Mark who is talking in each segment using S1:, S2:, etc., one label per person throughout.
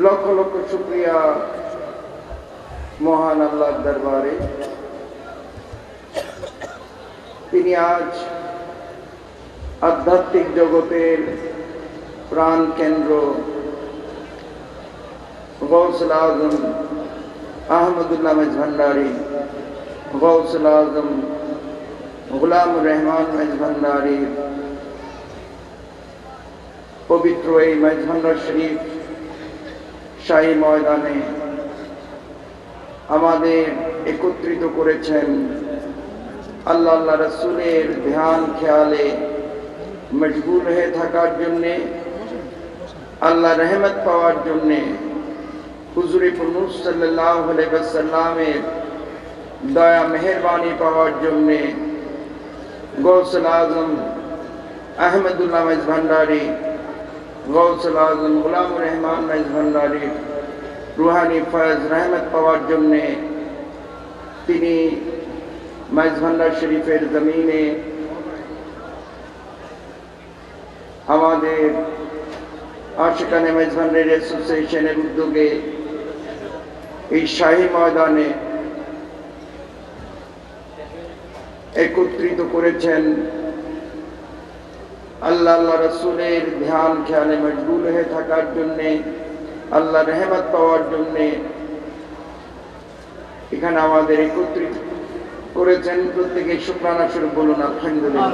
S1: লক্ষ লক্ষ শুক্রিয়া মহান আল্লাহর দরবারে তিনি আজ আধ্যাত্মিক জগতের প্রাণ কেন্দ্র গৌসুল আজম আহমদুল্লাহ মেজ ভান্ডারী গৌসুল আজম গুলাম রহমান মেজ ভান্ডারীর পবিত্র এই মেজ ভান্ডার শরীফ শাহী ময়দানে। আমাদের একত্রিত করেছেন আল্লাহ আল্লাহ রসুলের ধ্যান খেয়ালে মজবুর হয়ে থাকার জন্যে, আল্লাহ রহমত পাওয়ার জন্যে হুজুরি পুনুস সাল্লাহ সাল্লামের দয়া, মেহরবানি পাওয়ার জন্যে গৌসল আজম আহমদুল্লাহ মেজ ভান্ডারী গৌসল আজম গুলাম রহমান ভান্ডারী রুহানি ফয়েজ রহমত পাওয়ার জন্যে তিনি মাইজ ভান্ডার শরীফের জমিনে আমাদের আশিকানে মাইজ ভান্ডার অ্যাসোসিয়েশনের উদ্যোগে এই শাহী ময়দানে একত্রিত করেছেন আল্লাহ আল্লাহ রসুলের ধ্যান খেয়ালে মজবুল হয়ে থাকার জন্যে, আল্লাহ রহমত পাওয়ার জন্যে এখানে আমাদের একত্রিত করেছেন। প্রত্যেকে শুক্রানা স্বরূপ বলুন, আলহামদুলিল্লাহ।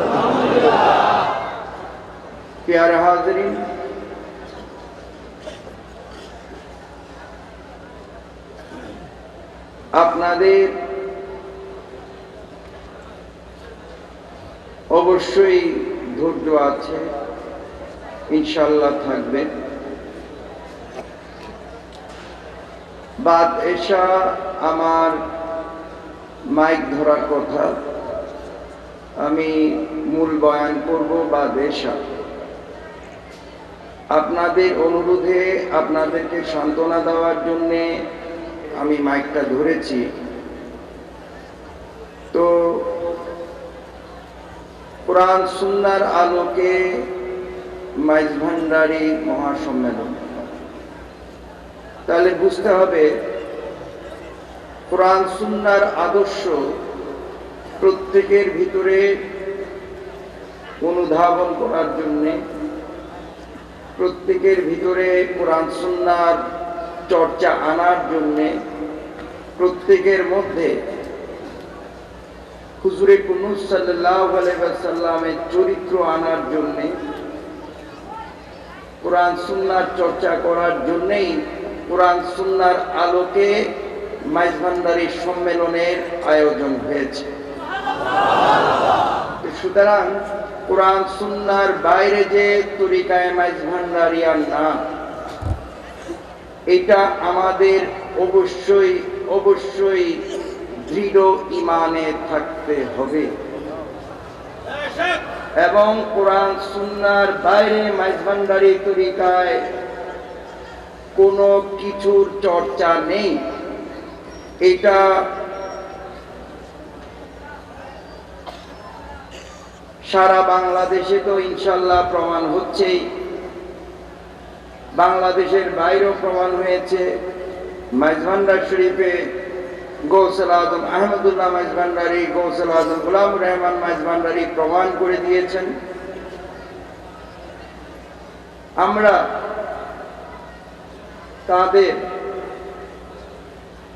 S1: আপনাদের অবশ্যই ধৈর্য আছে, ইনশাল্লাহ থাকবে। বাদ এসা আমার মাইক ধরার কথা, আমি মূল বয়ান করব বাদ এসা। আপনাদের অনুরোধে আপনাদেরকে সান্ত্বনা দেওয়ার জন্যে আমি মাইকটা ধরেছি। কোরআন, সুন্নার আলোকে মাইজ ভান্ডারী মহাসম্মেলন। তাহলে বুঝতে হবে, কোরআন, সুন্নার আদর্শ প্রত্যেকের ভিতরে অনুধাবন করার জন্যে প্রত্যেকের ভিতরে কোরআন, সুন্নার চর্চা আনার জন্যে প্রত্যেকের মধ্যে হুজুরে আলাইসাল্লামের চরিত্র আনার জন্যে, কোরআন সুন্নার চর্চা করার জন্যেই কোরআন সুন্নার আলোকে মাইজ ভান্ডারী সম্মেলনের আয়োজন হয়েছে। সুতরাং কোরআন সুন্নার বাইরে যে তরিকায় মাইজ ভান্ডারিয়ার না এটা আমাদের অবশ্যই অবশ্যই দৃঢ় ইমানে থাকতে হবে। এবং কোরআন সুন্নার বাইরে মাইজ ভান্ডারী তরিকায় কোনো কিছুর চর্চা নেই। এটা সারা বাংলাদেশে তো ইনশাল্লাহ প্রমাণ হচ্ছেই বাংলাদেশের বাইরেও প্রমাণ হয়েছে। মাইজভান্ডার শরীফে গৌসল আজম আহমদুল্লাহ মাইজভান্ডারি গৌসল আজম গুলাম রহমান মাইজভান্ডারি প্রমাণ করে দিয়েছেন। আমরা তাদের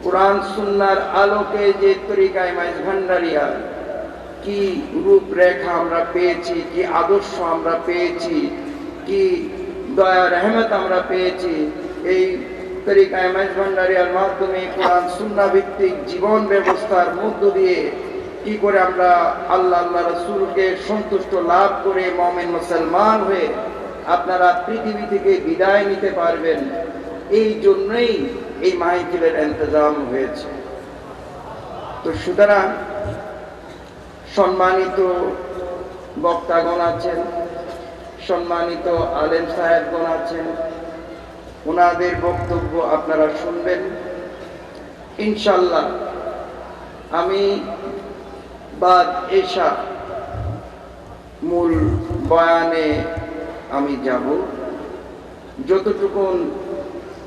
S1: কোরআন সুন্নার আলোকে যে তরিকায় মাইজ ভান্ডারিয়া কি রূপরেখা আমরা পেয়েছি, কি আদর্শ আমরা পেয়েছি, কি দয়া রহমত আমরা পেয়েছি, এই তরিকায় মাইজ ভান্ডারিয়ার মাধ্যমে কোরআন সুন্না ভিত্তিক জীবন ব্যবস্থার মধ্য দিয়ে কি করে আমরা আল্লাহ আল্লাহ রসুলকে সন্তুষ্ট লাভ করে মমেন মুসলমান হয়ে আপনারা পৃথিবী থেকে বিদায় নিতে পারবেন, এই জন্যই এই মাইকেলের ইন্তজাম হয়েছে। তো সুতরাং সম্মানিত বক্তাগণ আছেন, সম্মানিত আলেম সাহেবগণ আছেন ওনাদের বক্তব্য আপনারা শুনবেন। ইনশাল্লাহ আমি বাদ এসা মূল বয়ানে আমি যাব। যতটুকুন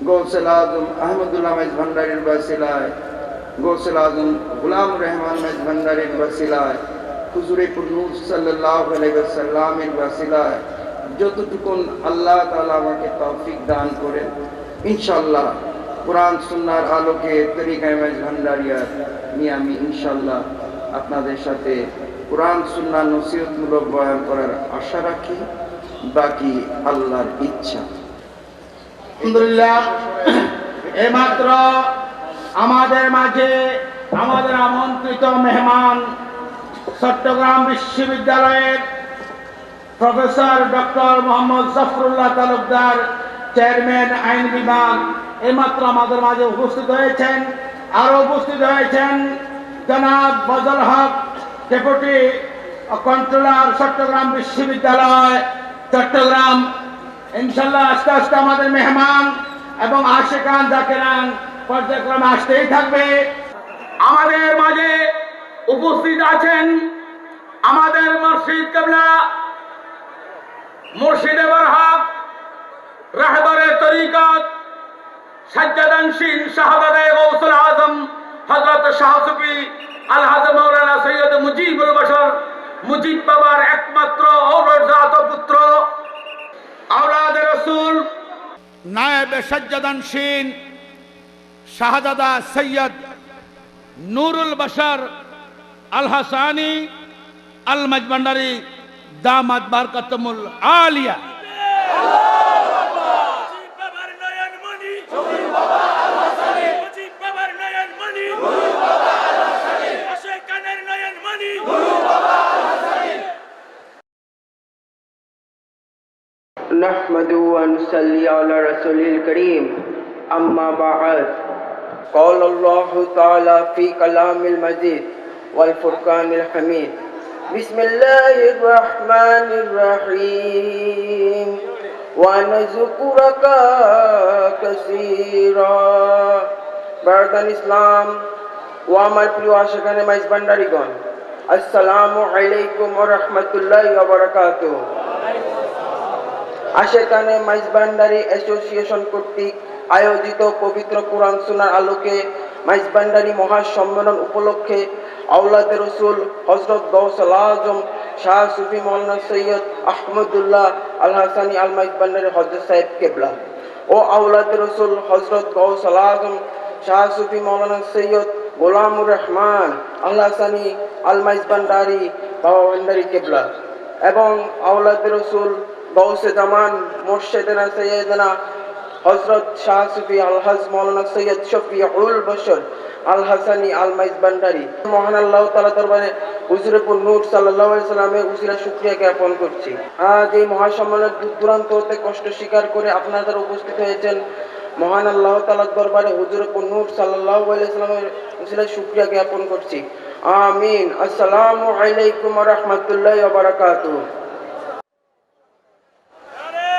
S2: গৌসেল আজম আহমদুল্লাহ মেজ ভান্ডারীর বাসিলায়, গৌসেল আজম গুলাম রহমান মেজ ভান্ডারীর বাসিলায়, হুজুরে নূর সাল্লাহ আলাইসাল্লামের বাসিলায় যতটুকুন আল্লাহ তালা আমাকে তৌফিক দান করেন ইনশাল্লাহ কোরআন সুন্নার আলোকে তরিকায় ভান্ডারিয়ার নিয়ে আমি ইনশাল্লাহ আপনাদের সাথে কোরআন সুন্না নসিহতমূলক বয়ান করার আশা রাখি, বাকি আল্লাহর ইচ্ছা।
S3: এইমাত্র আমাদের মাঝে আমাদের আমন্ত্রিত মেহমান চট্টগ্রাম বিশ্ববিদ্যালয়ের professor doctor Mohammad Zafrullah Talukdar, chairman আইন বিভাগ, এইমাত্র আমাদের মাঝে উপস্থিত হয়েছেন। আরও উপস্থিত হয়েছেন জনাব বজল হক, ডেপুটি কন্ট্রোলার, চট্টগ্রাম বিশ্ববিদ্যালয়, চট্টগ্রাম। ইনশাল্লাহ আস্তে আস্তে আমাদের মেহমান এবং আশেকান জাকেরান পর্যায়ক্রমে আসতেই থাকবে। আমাদের মাঝে উপস্থিত আছেন আমাদের মসজিদ কেবলা মুর্শিদে বরহক রাহবরে তরিকত সাজ্জাদানশীন শাহজাদে গৌসুল আজম হজরত শাহসুফি আলহাজ মৌলানা সৈয়দ মুজিবুল বশর, মুজিব বাবার একমাত্র অবজাত পুত্র। আওলাদ রসুল, নায়েব সজ্জাদানশীন শাহজাদা সৈয়দ নুরুল বশর আল হাসানি আল মজমন্ডারি দামাত বারকাতমুল আলিয়া
S4: মুজিব বাবার নয়ন মণি মুজিব বাবার নয়ন মণি আশে কানের নয়ন মণি
S2: نحمد ونصلي على رسول الكريم أما بعد قال الله تعالى في كلام المجيد والفرقان الحميد بسم الله الرحمن الرحيم ونذكرك كثيرا বারদান ইসলাম ও আমার প্রিয় আশেখানে মাইজ ভান্ডারিগণ আসসালামু আলাইকুম ওয়া রাহমাতুল্লাহি ওয়া বারাকাতুহু আশেকানে মাইজ ভান্ডারি অ্যাসোসিয়েশন কর্তৃক আয়োজিত পবিত্র কোরআন সুনার আলোকে মাইজ ভান্ডারি মহাসম্মেলন উপলক্ষে আউলাদে রসুল হজরত গৌসল আজম শাহ সুফি মৌলানা সৈয়দ আহমদুল্লাহ আল হাসানি আল মাইজ ভান্ডারি হজরত সাহেব কেবলা ও আউলাদে রসুল হজরত গৌসল আজম শাহ সুফি মৌলানা সৈয়দ গোলামুর রহমান আল হাসানি আল মাইজ ভান্ডারি বাবা ভান্ডারি কেবলা এবং আউলাদ রসুল গৌসে জামান সৈয়দনা হজরত মৌলানা সৈয়দ শফিউল বশর আল হাসানি আল মাইজ মহান আল্লাহ তালা দরবারে নূর সাল্লাহ উসিরা শুক্রিয়া জ্ঞাপন করছি। আজ এই দূরান্ত হতে কষ্ট স্বীকার করে আপনাদের উপস্থিত হয়েছেন, মহান আল্লাহ তালার দরবারে হুজুরপুর নূর সাল্লাহ সাল্লামের উসিরা শুক্রিয়া জ্ঞাপন করছি। আমিন। আসসালামু আলাইকুম রহমতুল্লাহ বারাকাতুহ
S4: আরে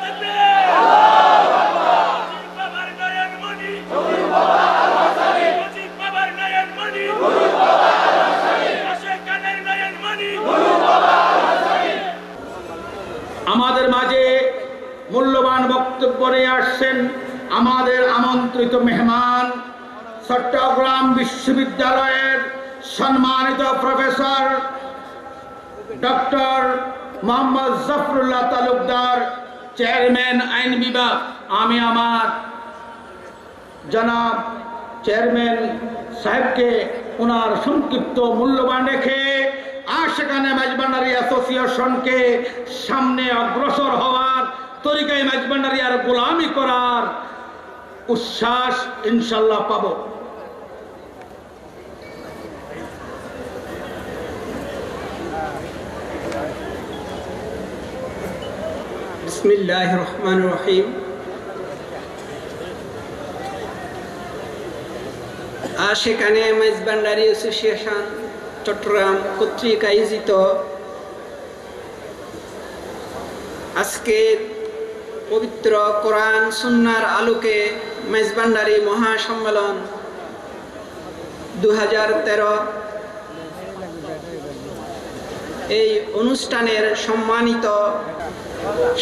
S4: তাকবীর মুজিব বাবার নয়ন মণি মুজিব বাবার নয়ন মণি আশে কানের নয়ন মণি
S3: আমাদের মাঝে মূল্যবান বক্তব্য নিয়ে আসছেন আমাদের আমন্ত্রিত মেহমান চট্টগ্রাম বিশ্ববিদ্যালয়ের সম্মানিত professor doctor Mohammad Zafrullah Talukdar, chairman আইন বিভাগ। আমি আমার জনাব চেয়ারম্যান সাহেবকে ওনার সংক্ষিপ্ত মূল্যবান রেখে আর সেখানে মাইজবান্ডারি অ্যাসোসিয়েশনকে সামনে অগ্রসর হওয়ার তরিকায় মাইজবান্ডারিয়ার গোলামি করার উচ্ছ্বাস ইনশাল্লাহ পাবো।
S5: বিসমিল্লাহ রহমান রহিম আশেখানে মেজবান্ডারি অ্যাসোসিয়েশন, চট্টগ্রাম কর্তৃক আয়োজিত আজকের পবিত্র কোরআন সুন্নার আলোকে মেজবান্ডারি মহাসম্মেলন দু হাজার তেরো। এই অনুষ্ঠানের সম্মানিত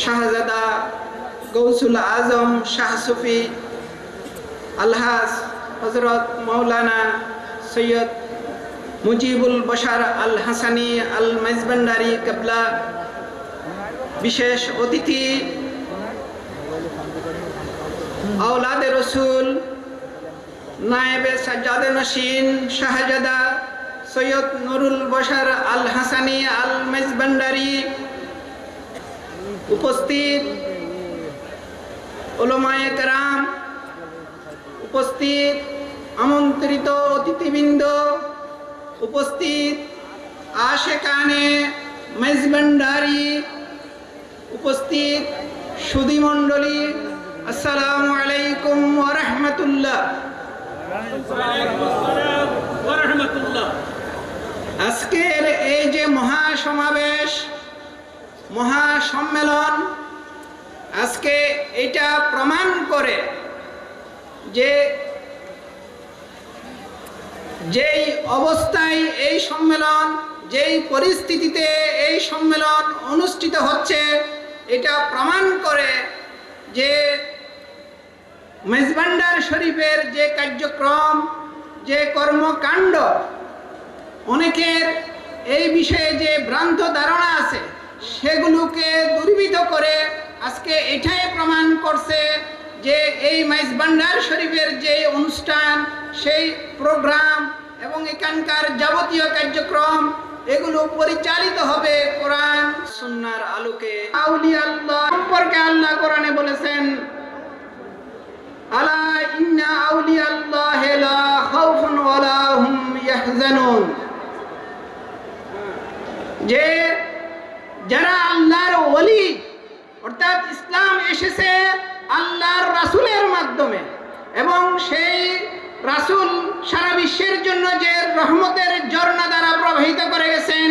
S5: শাহজাদা গৌসুল আজম, শাহ সুফি, আলহাজ হজরত মৌলানা সৈয়দ মুজিবুল বশার আল হাসানি আল মাইজবান্ডারি কেবলা। বিশেষ অতিথি, আওলাদে রসুল, নায়েবে সাজ্জাদে নসীন, শাহজাদা সৈয়দ নুরুল বশার আল হাসানি আল মেজবান্ডারি উপস্থিত ওলমায়ে কেরাম, উপস্থিত আমন্ত্রিত অতিথিবৃন্দ, উপস্থিত আশেকানে মেজবান্ডারি উপস্থিত সুধীমণ্ডলী আসসালামু আলাইকুম ওরহমতুল্লাহ আজকের এই যে মহাসমাবেশ মহাসম্মেলন। আজকে এটা প্রমাণ করে যে যেই অবস্থায় এই সম্মেলন, যেই পরিস্থিতিতে এই সম্মেলন অনুষ্ঠিত হচ্ছে, এটা প্রমাণ করে যে মেজবান্ডার শরীফের যে কার্যক্রম, যে কর্মকাণ্ড, অনেকের এই বিষয়ে যে ভ্রান্ত ধারণা আছে সেগুলোকে দুর্বিধ করে আজকে এটাই প্রমাণ করছে যে এই মাইজবান্ডার শরীফের যে অনুষ্ঠান, সেই প্রোগ্রাম এবং এখানকার যাবতীয় কার্যক্রম, এগুলো পরিচালিত হবে কোরআন সুন্নার আলোকে। আল্লাহ, সম্পর্কে আল্লাহ কোরআনে বলেছেন, আলা আল্লাহ হুম যে যারা আল্লাহর ওলি, অর্থাৎ ইসলাম এসেছে আল্লাহর রাসূলের মাধ্যমে এবং সেই রাসূল সারা বিশ্বের জন্য যে রহমতের ঝর্ণা দ্বারা প্রবাহিত করে গেছেন,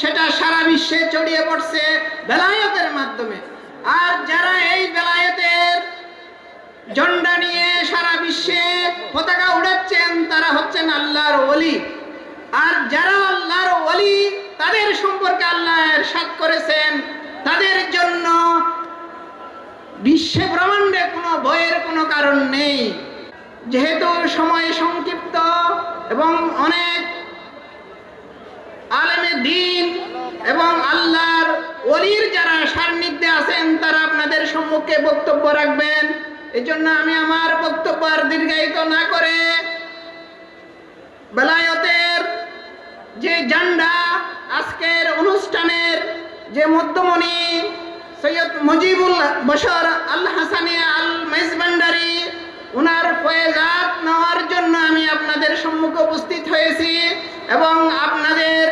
S5: সেটা সারা বিশ্বে ছড়িয়ে পড়ছে বেলায়তের মাধ্যমে। আর যারা এই বেলায়তের ঝন্ডা নিয়ে সারা বিশ্বে পতাকা উড়াচ্ছেন, তারা হচ্ছেন আল্লাহর ওলি। আর যারা আল্লাহর ওলি তাদের সম্পর্কে আল্লাহ এরশাদ করেছেন। তাদের জন্য বিশ্বে ব্রহ্মাণ্ডে কোনো ভয়ের কোনো কারণ নেই। যেহেতু সময় সংক্ষিপ্ত এবং অনেক আলেমে দিন এবং আল্লাহর অলির যারা সান্নিধ্যে আছেন, তারা আপনাদের সম্মুখে বক্তব্য রাখবেন। এই জন্য আমি আমার বক্তব্য আর দীর্ঘায়িত না করে বেলায়তের যে জান্ডা আজকের অনুষ্ঠানের যে মধ্যমণি সৈয়দ মুজিবুল বশর আল হাসানি আল মেজবান্ডারি ওনার ফয়েজাত নেওয়ার জন্য আমি আপনাদের সম্মুখে উপস্থিত হয়েছি এবং আপনাদের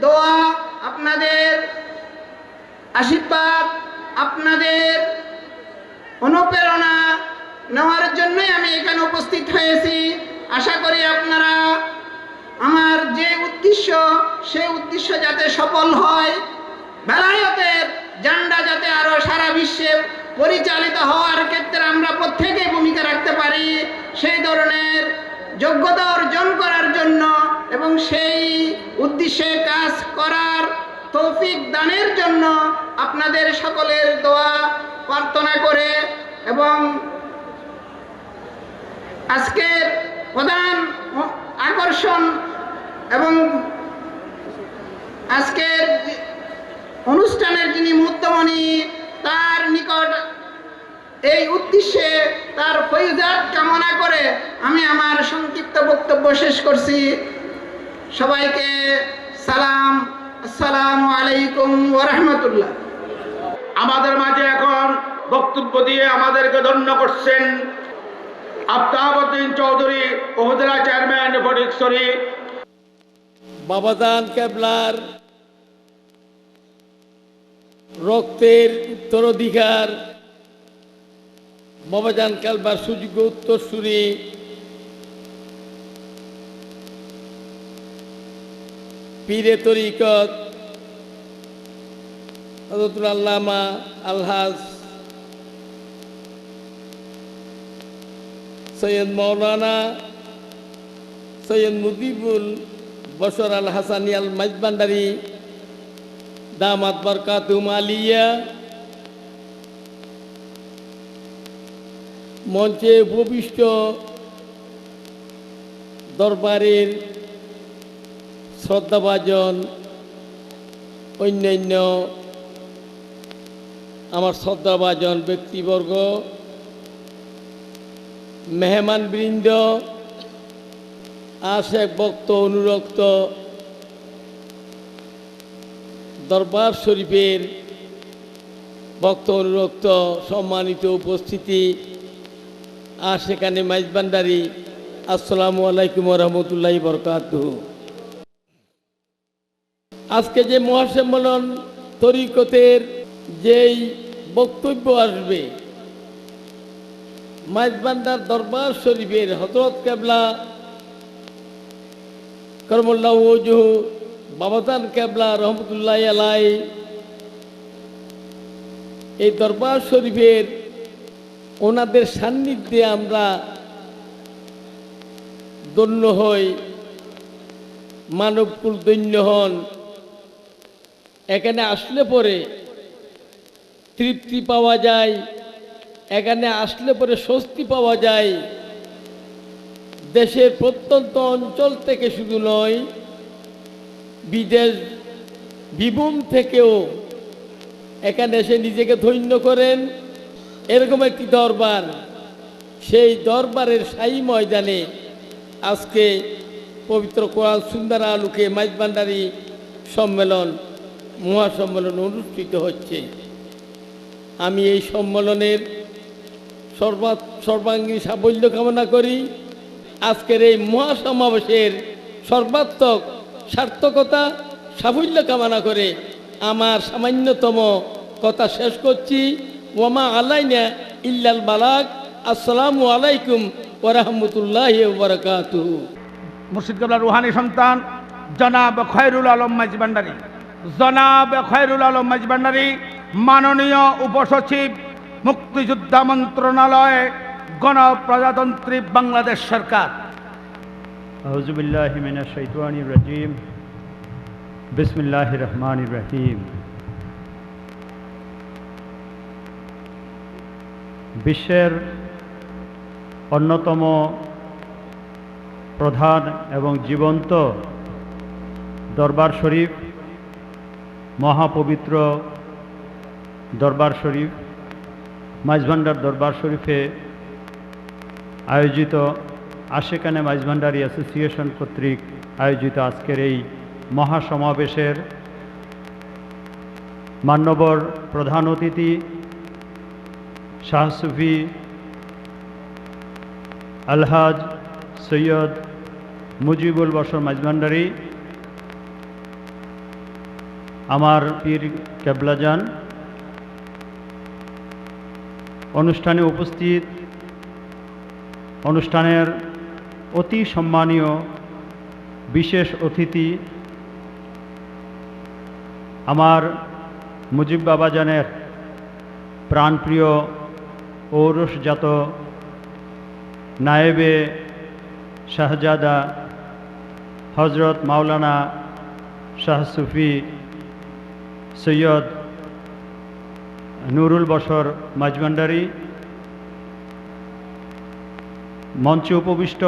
S5: দোয়া, আপনাদের আশীর্বাদ, আপনাদের অনুপ্রেরণা নেওয়ার জন্যই আমি এখানে উপস্থিত হয়েছি। আশা করি আপনারা আমার যে উদ্দেশ্য, সেই উদ্দেশ্য যাতে সফল হয়, বেলায়তের জান্ডা যাতে আরও সারা বিশ্বে পরিচালিত হওয়ার ক্ষেত্রে আমরা প্রত্যেকেই ভূমিকা রাখতে পারি, সেই ধরনের যোগ্যতা অর্জন করার জন্য এবং সেই উদ্দেশ্যে কাজ করার তৌফিক দানের জন্য আপনাদের সকলের দোয়া প্রার্থনা করে এবং আজকের প্রধান আকর্ষণ এবং আজকের অনুষ্ঠানের যিনি মুদ্যমণি তার নিকট এই উদ্দেশ্যে তার ফৈজাত কামনা করে আমি আমার সংক্ষিপ্ত বক্তব্য শেষ করছি। সবাইকে সালাম, আসসালামু আলাইকুম ওরহমতুল্লাহ
S3: আমাদের মাঝে এখন বক্তব্য দিয়ে আমাদেরকে ধন্য করছেন আফতাবুদ্দিন চৌধুরী উপজেলা চেয়ারম্যান ফটিকছড়ি
S6: বাবাদান কেবলার রক্তের উত্তরাধিকার, বাবাজান কেলবার সুযোগ্য উত্তরসূরি। পীরে তরিকত হজরতুল আল্লামা আলহাজ সৈয়দ মৌলানা সৈয়দ মুজিবুল বশর আল হাসানি আল মাইজবান্ডারি দামাত বরকাতুম আলিয়া। মঞ্চে উপবিষ্ট দরবারের শ্রদ্ধাভাজন অন্যান্য আমার শ্রদ্ধাভাজন ব্যক্তিবর্গ মেহমানবৃন্দ, আশেক ভক্ত অনুরক্ত, দরবার শরীফের ভক্ত অনুরক্ত সম্মানিত উপস্থিতি আর সেখানে মাইজবান্ডারি আসসালামু আলাইকুম রহমতুল্লাহ বরকাত আজকে যে মহাসম্মেলন তরিকতের যেই বক্তব্য আসবে মাইজবান্ডার দরবার শরীফের হজরত কেবলা, করমুল্লাহ বাবাদান কেবলা রহমতুল্লাহ আলাই এই দরবার শরীফের ওনাদের সান্নিধ্যে আমরা দন্য হই, মানবকুল দৈন্য হন। এখানে আসলে পরে তৃপ্তি পাওয়া যায় এখানে আসলে পরে স্বস্তি পাওয়া যায়। দেশের প্রত্যন্ত অঞ্চল থেকে শুধু নয়, বিদেশ বিভূম থেকেও এখানে এসে নিজেকে ধন্য করেন। এরকম একটি দরবার, সেই দরবারের সাই ময়দানে আজকে পবিত্র কোরআন সুন্দর আলুকে মাইজবান্ডারি সম্মেলন, মহাসম্মেলন অনুষ্ঠিত হচ্ছে। আমি এই সম্মেলনের সর্বা সর্বাঙ্গীন সাফল্য কামনা করি। আজকের এই মহাসমাবেশের সর্বাত্মক সার্থকতা, সাফল্য কামনা করে আমার সামান্যতম কথা শেষ করছি। ওমা আলাইনা ইল্লাল বালাক আসসালামু আলাইকুম ওরহমতুল্লাহ বরকাতু
S3: মুর্শিদ কেবলার রুহানি সন্তান, জনাব খয়রুল আলম মাইজবান্ডারি। জনাব খয়রুল আলম মাইজবান্ডারি, মাননীয় উপসচিব মুক্তিযোদ্ধা মন্ত্রণালয় গণপ্রজাতন্ত্রী বাংলাদেশ সরকার।
S7: বিশ্বের অন্যতম প্রধান এবং জীবন্ত দরবার শরীফ, মহাপবিত্র দরবার শরীফ। মাঝভান্ডার দরবার শরীফে আয়োজিত আশেকানে মাইজভান্ডারি অ্যাসোসিয়েশন কর্তৃক আয়োজিত আজকের এই মহাসমাবেশের মান্যবর প্রধান অতিথি শাহ সুফি আলহাজ সৈয়দ মুজিবুল বসর মাইজভান্ডারি, আমার পীর কেবলাজান অনুষ্ঠানে উপস্থিত অনুষ্ঠানের অতি সম্মানীয় বিশেষ অতিথি আমার মুজিব বাবাজানের প্রাণপ্রিয় ঔরসজাত নায়েবে শাহজাদা হজরত মাওলানা শাহ সুফি সৈয়দ নুরুল বসর মাজভান্ডারি মঞ্চে উপবিষ্ট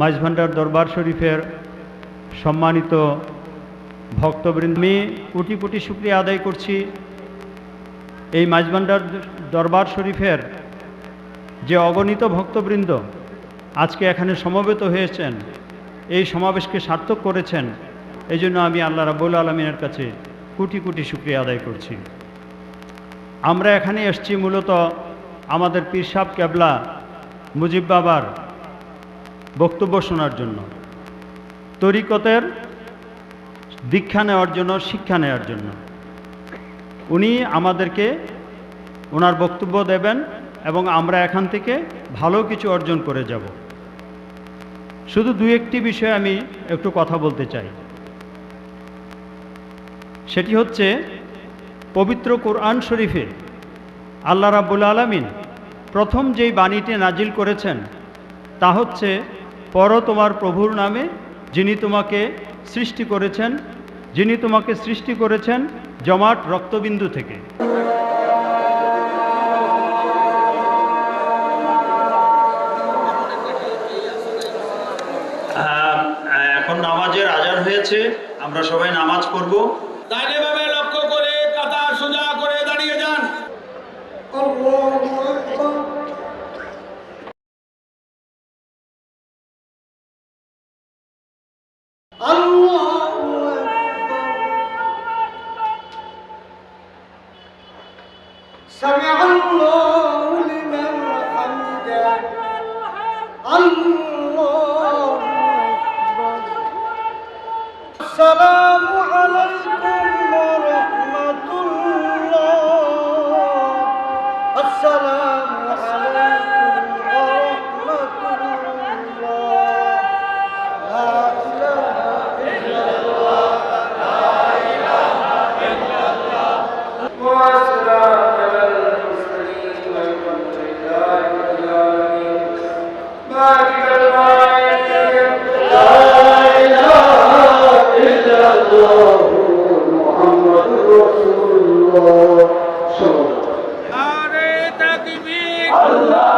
S7: মাঝভান্ডার দরবার শরীফের সম্মানিত ভক্তবৃন্দ, আমি কোটি কোটি শুক্রিয়া আদায় করছি। এই মাঝভান্ডার দরবার শরীফের যে অগণিত ভক্তবৃন্দ আজকে এখানে সমবেত হয়েছেন, এই সমাবেশকে সার্থক করেছেন এই জন্য আমি আল্লাহ রাবুল আলমিনের কাছে কোটি কোটি শুক্রিয়া আদায় করছি। আমরা এখানে এসছি মূলত আমাদের পীরসাব কেবলা মুজিব বাবার বক্তব্য শোনার জন্য, তরিকতের দীক্ষা নেওয়ার জন্য, শিক্ষা নেওয়ার জন্য। উনি আমাদেরকে ওনার বক্তব্য দেবেন এবং আমরা এখান থেকে ভালো কিছু অর্জন করে যাব। শুধু দু একটি বিষয়ে আমি একটু কথা বলতে চাই। সেটি হচ্ছে পবিত্র কোরআন শরীফে আল্লাহ রাবুল আলমিন প্রথম যেই বাণীটি নাজিল করেছেন তা হচ্ছে পর তোমার প্রভুর নামে যিনি তোমাকে সৃষ্টি করেছেন যিনি তোমাকে সৃষ্টি করেছেন জমাট রক্তবিন্দু থেকে।
S8: এখন নামাজের আজান হয়েছে আমরা সবাই
S3: নামাজ পড়ব। আল্লাহ আল্লাহ।